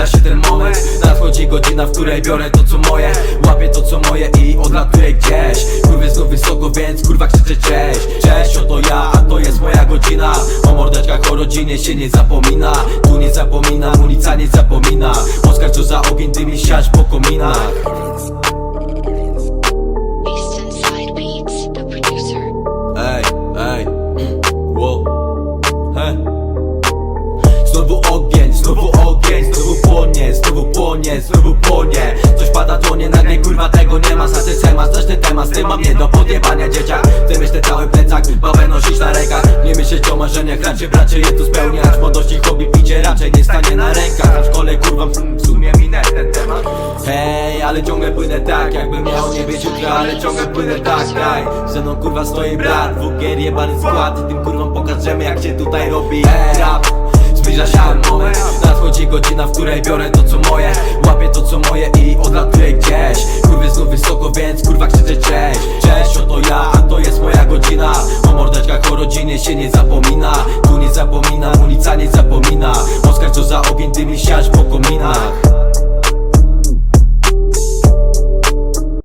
Zbliża się ten moment Nadchodzi godzina, w której biorę to co moje. Łapię to co moje i odlatuję gdzieś. Kurwy znów wysoko, więc kurwa krzyczę cześć. Cześć, oto ja, a to jest moja godzina. O mordeczkach, o rodzinie się nie zapomina. Tu nie zapomina, ulica nie zapomina. Oskar co za ogień, dymi siać po kominach. Ej, ej, wow, he. Znowu ogień, znowu ogień, znowu płonie, znowu płonie Coś pada dłonie, nagle kurwa tego nie ma. Se ma, ten temat, z tym mam nie do podjebania dzieciak. Ty myślę cały plecak, babę nosić na rękach. Nie myśleć o marzeniach, raczej bracie je tu spełniać. Młodości hobby picie raczej nie stanie na rękach. A w szkole kurwa w sumie minę ten temat. Hej, ale ciągle płynę tak, jakby miało nie być jutra Ale ciągle płynę tak, daj. Ze mną kurwa stoi brat, wukier jebany skład. Tym kurwom pokażemy jak się tutaj robi rap. Zbliża się ten moment. Nadchodzi godzina, w której biorę to co nikogo, więc kurwa krzyczeć cześć Cześć, oto ja, a to jest moja godzina. O mordeczkach, o rodzinie się nie zapomina. Tu nie zapominam, ulica nie zapomina. Oskar co za ogień, dymi siać po kominach.